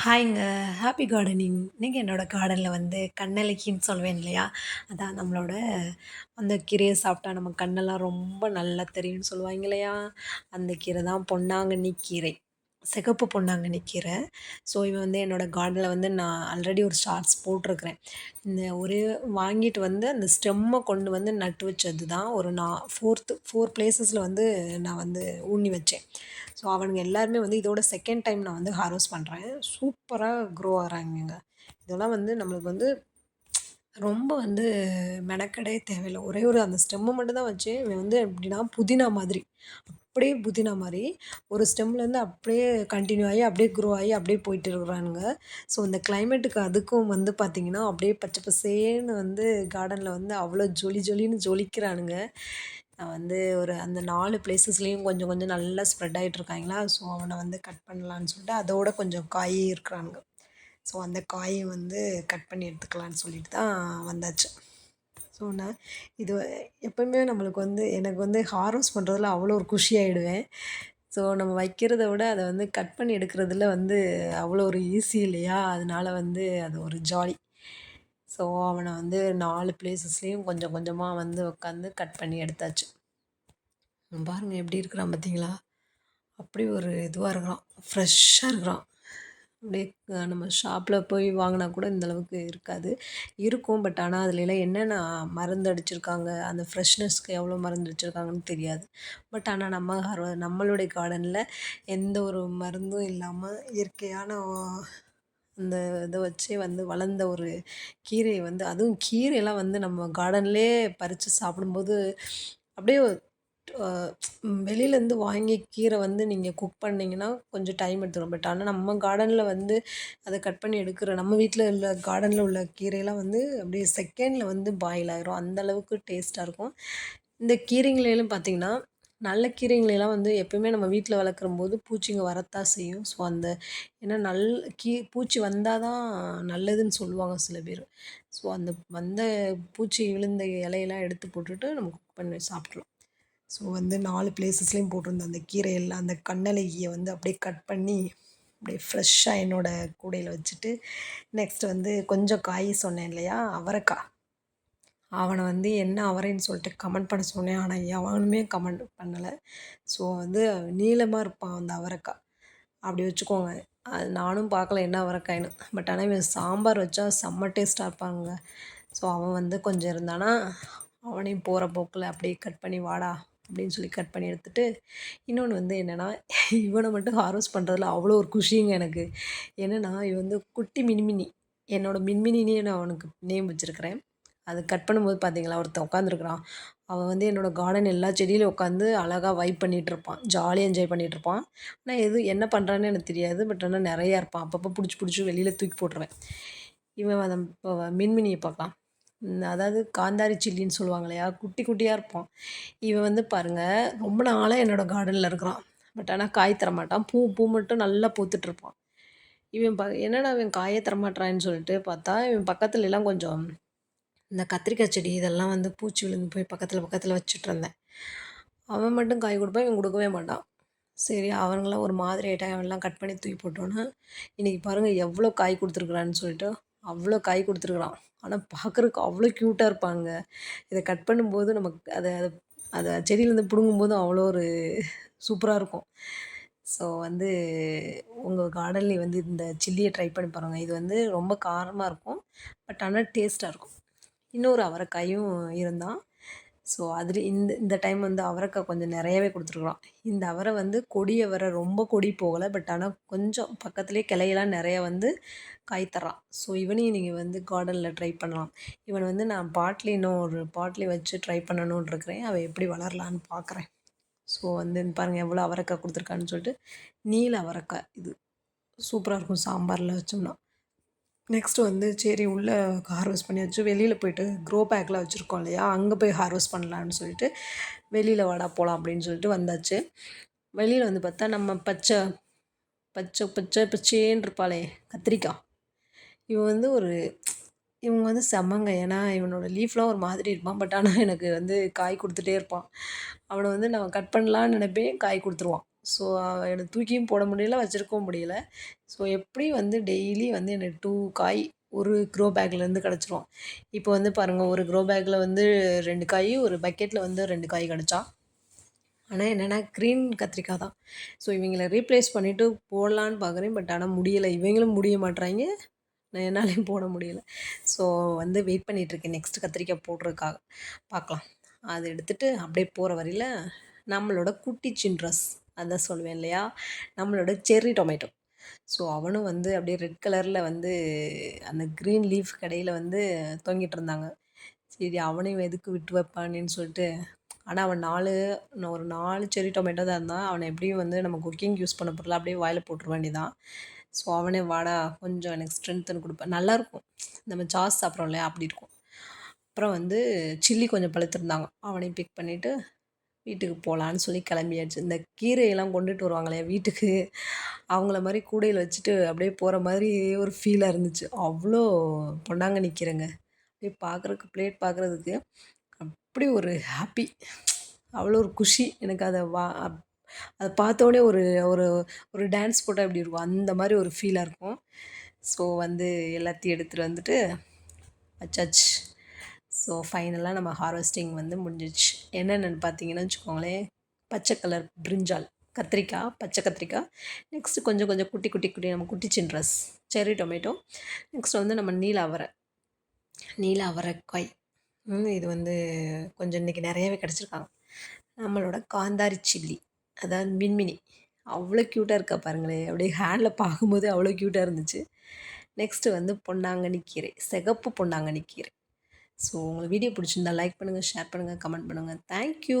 ஹாய்ங்க happy gardening நீங்கள் என்னோட கார்டனில் வந்து கண்ணலைக்கின்னு சொல்வேன் இல்லையா? அதான் நம்மளோட அந்த கீரையை சாப்பிட்டா நம்ம கண்ணெல்லாம் ரொம்ப நல்லா தெரியும்னு சொல்லுவாங்க இல்லையா? அந்த கீரை தான் பொன்னாங்கண்ணி கீரை. சிகப்பு பொன்னாங்கண்ணி கீரை ஸோ இவன் வந்து என்னோடய கார்டனில் வந்து நான் ஆல்ரெடி ஒரு ஸ்டார்ஸ் போட்டிருக்கிறேன். இந்த ஒரு வாங்கிட்டு வந்து அந்த ஸ்டெம்மை கொண்டு வந்து நட்டு வச்சது தான் ஒரு நான் ஃபோர்த்து ஃபோர் பிளேசஸில் வந்து நான் வந்து ஊனி வச்சேன். ஸோ அவனுங்க எல்லாருமே வந்து இதோட செகண்ட் டைம் நான் வந்து ஹார்வெஸ்ட் பண்ணுறேன் சூப்பராக க்ரோ ஆகிறாங்க இதெல்லாம் வந்து நம்மளுக்கு வந்து ரொம்ப வந்து மெனக்கெடவே தேவையில்லை. ஒரே ஒரு அந்த ஸ்டெம்மை மட்டும் தான் வச்சு இவன் வந்து எப்படின்னா புதினா மாதிரி. அப்படியே புதினா மாதிரி ஒரு ஸ்டெம்லேருந்து அப்படியே கண்டினியூ ஆகி அப்படியே க்ரோ ஆகி அப்படியே போயிட்டு இருக்கிறானுங்க. ஸோ இந்த கிளைமேட்டுக்கு அதுக்கும் வந்து பார்த்திங்கன்னா அப்படியே பச்சை பசேன்னு வந்து கார்டனில் வந்து அவ்வளோ ஜொலி ஜொலின்னு ஜொலிக்கிறானுங்க. நான் வந்து ஒரு அந்த நாலு பிளேசஸ்லேயும் கொஞ்சம் கொஞ்சம் நல்லா ஸ்ப்ரெட் ஆகிட்டு இருக்காங்களா? ஸோ அவனை வந்து கட் பண்ணலான்னு சொல்லிட்டு அதோட கொஞ்சம் காய் இருக்கிறானுங்க. ஸோ அந்த காயை வந்து கட் பண்ணி எடுத்துக்கலான்னு சொல்லிட்டு தான் வந்தாச்சு. ஸோ நான் இது எப்போயுமே நம்மளுக்கு வந்து எனக்கு வந்து ஹார்வெஸ்ட் பண்ணுறதுல அவ்வளோ ஒரு குஷி ஆகிடுவேன் ஸோ நம்ம வைக்கிறத விட அதை வந்து கட் பண்ணி எடுக்கிறதுல வந்து அவ்வளோ ஒரு ஈஸி இல்லையா? அதனால வந்து அது ஒரு ஜாலி ஸோ அவனை வந்து நாலு பிளேசஸ்லேயும் கொஞ்சம் கொஞ்சமாக வந்து உட்காந்து கட் பண்ணி எடுத்தாச்சு. பாருங்கள் எப்படி இருக்கிறான் பார்த்தீங்களா அப்படி ஒரு இதுவாக இருக்கிறான். ஃப்ரெஷ்ஷாக இருக்கிறான். அப்படியே நம்ம ஷாப்பில் போய் வாங்கினா கூட இந்தளவுக்கு இருக்காது. இருக்கும். பட் ஆனால் அதுலலாம் என்னென்ன மருந்து அடிச்சிருக்காங்க? அந்த ஃப்ரெஷ்னஸ்க்கு எவ்வளோ மருந்து அடிச்சிருக்காங்கன்னு தெரியாது. பட் ஆனால் நம்ம நம்மளுடைய கார்டனில் எந்த ஒரு மருந்தும் இல்லாமல் இயற்கையான அந்த இதை வச்சே வந்து வளர்ந்த ஒரு கீரையை வந்து அதுவும் கீரையெல்லாம் வந்து நம்ம கார்டன்லேயே பறித்து சாப்பிடும்போது அப்படியே வெளியிலேருந்து வாங்கி கீரை வந்து நீங்கள் குக் பண்ணிங்கன்னா கொஞ்சம் டைம் எடுத்துக்கும் பட் ஆனால் நம்ம கார்டனில் வந்து அதை கட் பண்ணி எடுக்கிற நம்ம வீட்டில் உள்ள கார்டனில் உள்ள கீரையெல்லாம் வந்து அப்படியே செகண்டில் வந்து பாயில் ஆகிரும் அந்தளவுக்கு டேஸ்ட்டாக இருக்கும். இந்த கீரைங்களையும் பார்த்திங்கன்னா நல்ல கீரைங்களெல்லாம் வந்து எப்போயுமே நம்ம வீட்டில் வளர்க்குறம்போது பூச்சிங்க வரத்தான் செய்யும். ஸோ அந்த ஏன்னா நல் கீ பூச்சி வந்தால் தான் நல்லதுன்னு சொல்லுவாங்க சில பேர். ஸோ அந்த வந்த பூச்சி விழுந்த இலையெல்லாம் எடுத்து போட்டுட்டு நம்ம குக் பண்ணி சாப்பிட்ருலாம் ஸோ வந்து நாலு பிளேசஸ்லேயும் போட்டிருந்தேன். அந்த கீரையெல்லாம் அந்த கண்ணலகியை வந்து அப்படியே கட் பண்ணி அப்படியே ஃப்ரெஷ்ஷாக என்னோடய கூடையில் வச்சுட்டு நெக்ஸ்ட் வந்து கொஞ்சம் காய் சொன்னேன் இல்லையா? அவரைக்காய். அவனை வந்து என்ன அவரைன்னு சொல்லிட்டு கமெண்ட் பண்ண சொன்னேன். ஆனால் எவனுமே கமெண்ட் பண்ணலை. ஸோ வந்து நீளமாக இருப்பான் அந்த அவரைக்காய். அப்படி வச்சுக்கோங்க. அது நானும் பார்க்கல என்ன அவரைக்காய்னு. பட் ஆனால் இவன் சாம்பார் வச்சா செம்ம டேஸ்ட்டாக இருப்பாங்க. ஸோ அவன் வந்து கொஞ்சம் இருந்தானா அவனையும் போகிற போக்கில் அப்படியே கட் பண்ணி வாடா அப்படின்னு சொல்லி கட் பண்ணி எடுத்துகிட்டு இன்னொன்று வந்து என்னென்னா இவனை மட்டும் ஹார்வெஸ்ட் பண்ணுறதுல அவ்வளோ ஒரு குஷிங்க எனக்கு. என்னென்னா இவன் வந்து குட்டி மின்மினி. என்னோடய மின்மினினே நான் அவனுக்கு நேம் வச்சுருக்கிறேன். அது கட் பண்ணும்போது பார்த்தீங்களா ஒருத்தன் உட்காந்துருக்குறான் அவன் வந்து என்னோடய கார்டன் எல்லா செடியிலும் உட்காந்து அழகாக வைப் பண்ணிகிட்டு இருப்பான். ஜாலியாக என்ஜாய் பண்ணிகிட்டு இருப்பான். ஆனால் எது என்ன பண்ணுறான்னு எனக்கு தெரியாது. பட் ஆனால் நிறையா இருப்பான். அப்பப்போ பிடிச்சி பிடிச்சி வெளியில் தூக்கி போட்டுருவேன். இவன் அதை இப்போ மின்மினியை பார்க்கலாம். அதாவது காந்தாரி சில்லின்னு சொல்லுவாங்க இல்லையா? குட்டி குட்டியாக இருப்பான். இவன் வந்து பாருங்கள் ரொம்ப நாளாக என்னோடய கார்டனில் இருக்கிறான். பட் ஆனால் காய் தரமாட்டான். பூ பூ மட்டும் நல்லா பூத்துட்ருப்பான் இவன் ப என்னடா இவன் காயே தரமாட்டான்னு சொல்லிட்டு பார்த்தா இவன் பக்கத்துல எல்லாம் கொஞ்சம் இந்த கத்திரிக்காய் செடி இதெல்லாம் வந்து பூச்சி விழுந்து போய் பக்கத்தில் பக்கத்தில் வச்சுட்ருந்தேன் அவன் மட்டும் காய் கொடுப்பான் இவன் கொடுக்கவே மாட்டான். சரி அவங்களாம் ஒரு மாதிரி ஐட்டம் அவன்லாம் கட் பண்ணி தூக்கி போட்டோன்னா. இன்றைக்கி பாருங்கள் எவ்வளோ காய் கொடுத்துருக்குறான்னு சொல்லிட்டு அவ்வளோ காய் கொடுத்துருக்குறான். ஆனால் பார்க்குறதுக்கு அவ்வளோ க்யூட்டாக இருப்பாங்க. இதை கட் பண்ணும்போது நமக்கு அதை அதை அதை செடியிலேருந்து பிடுங்கும்போதும் அவ்வளோ ஒரு சூப்பராக இருக்கும். ஸோ வந்து உங்கள் கார்டன்லேயே வந்து இந்த சில்லியை ட்ரை பண்ணி பாருங்கள் இது வந்து ரொம்ப காரமாக இருக்கும் பட் ஆனால் டேஸ்ட்டாக இருக்கும். இன்னொரு அவரைக்காயும் இருந்தால் ஸோ அதில் இந்த இந்த டைம் வந்து அவரைக்காய் கொஞ்சம் நிறையவே கொடுத்துருக்குறான் இந்த அவரை வந்து கொடி அவரை ரொம்ப கொடி போகலை பட் ஆனால் கொஞ்சம் பக்கத்துலேயே கிளையெல்லாம் நிறைய வந்து காய் தரான் ஸோ இவனையும் நீங்கள் வந்து கார்டனில் ட்ரை பண்ணலாம். இவன் வந்து நான் பாட்லி இன்னும் ஒரு பாட்லி வச்சு ட்ரை பண்ணணும்னு இருக்கிறேன். அவள் எப்படி வளரலான்னு பார்க்குறேன் ஸோ வந்து பாருங்கள் எவ்வளோ அவரைக்காய் கொடுத்துருக்கான்னு சொல்லிட்டு நீல அவரைக்காய் இது. சூப்பராக இருக்கும் சாம்பாரில் வச்சோம்னா. நெக்ஸ்ட்டு வந்து சரி உள்ளே ஹார்வெஸ்ட் பண்ணியாச்சு. வெளியில் போயிட்டு க்ரோ பேக்கில் வச்சுருக்கோம் இல்லையா? அங்கே போய் ஹார்வெஸ்ட் பண்ணலான்னு சொல்லிட்டு வெளியில் வாடா போகலாம் அப்படின்னு சொல்லிட்டு வந்தாச்சு. வெளியில் வந்து பார்த்தா நம்ம பச்சை பச்சை பச்சை பச்சேன்னு இருப்பாளே கத்திரிக்காய். இவன் வந்து ஒரு இவங்க வந்து செம்மங்க. ஏன்னா இவனோட லீஃப்லாம் ஒரு மாதிரி இருப்பான். பட் ஆனால் எனக்கு வந்து காய் கொடுத்துட்டே இருப்பான். அவனை வந்து நான் கட் பண்ணலான்னு நினைப்பேன். காய் கொடுத்துருவான். ஸோ எனக்கு தூக்கியும் போட முடியல வச்சுருக்கவும் முடியல. ஸோ எப்படியும் வந்து டெய்லி வந்து எனக்கு டூ காய் ஒரு க்ரோ பேக்லேருந்து கிடச்சிரும். இப்போ வந்து பாருங்கள் ஒரு க்ரோ பேக்கில் வந்து ரெண்டு காய் ஒரு பக்கெட்டில் வந்து ரெண்டு காய் கிடச்சா. ஆனால் என்னென்னா க்ரீன் கத்திரிக்காய் தான். ஸோ இவங்களை ரீப்ளேஸ் பண்ணிவிட்டு போடலான்னு பார்க்குறேன் பட் ஆனால் முடியலை. இவங்களும் முடிய மாட்றாங்க. நான் என்னாலையும் போட முடியல. ஸோ வந்து வெயிட் பண்ணிகிட்ருக்கேன் நெக்ஸ்ட் கத்திரிக்காய் போடுறதுக்காக. பார்க்கலாம் அதை எடுத்துகிட்டு அப்படியே போகிற வரையில் நம்மளோட குட்டி சின்ரஸ். அதான் சொல்லுவேன் இல்லையா? நம்மளோட செர்ரி டொமேட்டோ ஸோ அவனும் வந்து அப்படியே ரெட் கலரில் வந்து அந்த க்ரீன் லீஃப் கடையில் வந்து தொங்கிட்டு இருந்தாங்க. சரி அவனையும் எதுக்கு விட்டு வைப்பானேன்னு சொல்லிட்டு. ஆனால் அவன் நாலு நான் ஒரு நாலு செரி டொமேட்டோ தான் இருந்தான். அவனை எப்படியும் வந்து நம்ம குக்கிங் யூஸ் பண்ண பொருள் அப்படியே வாயில் போட்டுற வேண்டியதான் ஸோ அவனே வாடா கொஞ்சம் எனக்கு ஸ்ட்ரென்த்துன்னு கொடுப்பேன் நல்லாயிருக்கும் நம்ம சாஸ் சாப்பிட்றோம் இல்லையா? அப்படி இருக்கும். அப்புறம் வந்து சில்லி கொஞ்சம் பழுத்திருந்தாங்க. அவனையும் பிக் பண்ணிவிட்டு வீட்டுக்கு போகலான்னு சொல்லி கிளம்பியாச்சு. இந்த கீரையெல்லாம் கொண்டுட்டு வருவாங்களே வீட்டுக்கு. அவங்கள மாதிரி கூடையில் வச்சுட்டு அப்படியே போகிற மாதிரி ஒரு ஃபீலாக இருந்துச்சு. அவ்வளோ பொண்டாங்க நிற்கிறேங்க அப்படியே பார்க்குறக்கு பிளேட் பார்க்குறதுக்கு அப்படி ஒரு ஹாப்பி அவ்வளோ ஒரு குஷி. எனக்கு அதை வா அதை பார்த்தோன்னே ஒரு ஒரு ஒரு டான்ஸ் போட்டால் எப்படி இருக்கும்? அந்த மாதிரி ஒரு ஃபீலாக இருக்கும். ஸோ வந்து எல்லாத்தையும் எடுத்துகிட்டு வந்துட்டு அச்சாச்சு. ஸோ ஃபைனலாக நம்ம ஹார்வெஸ்டிங் வந்து முடிஞ்சிச்சு என்னென்னு பார்த்தீங்கன்னு வச்சுக்கோங்களேன். பச்சை கலர் பிரிஞ்சால் கத்திரிக்காய் பச்சை கத்திரிக்காய். நெக்ஸ்ட்டு கொஞ்சம் கொஞ்சம் குட்டி குட்டி குட்டி நம்ம குட்டி சின்ரஸ் செரி டொமேட்டோ நெக்ஸ்ட் வந்து நம்ம நீல அவரை நீல அவரைக்காய். இது வந்து கொஞ்சம் இன்றைக்கி நிறையவே கிடச்சிருக்காங்க. நம்மளோட காந்தாரி சில்லி அதாவது மின்மினி. அவ்வளோ க்யூட்டாக இருக்கா பாருங்களேன். அப்படியே ஹேண்டில் பார்க்கும்போது அவ்வளோ க்யூட்டாக இருந்துச்சு. நெக்ஸ்ட்டு வந்து பொன்னாங்கண்ணி கீரை சிகப்பு பொன்னாங்கண்ணி கீரை. ஸோ உங்களுக்கு வீடியோ பிடிச்சிருந்தா லைக் பண்ணுங்கள் ஷேர் பண்ணுங்கள் கமெண்ட் பண்ணுங்கள் தேங்க்யூ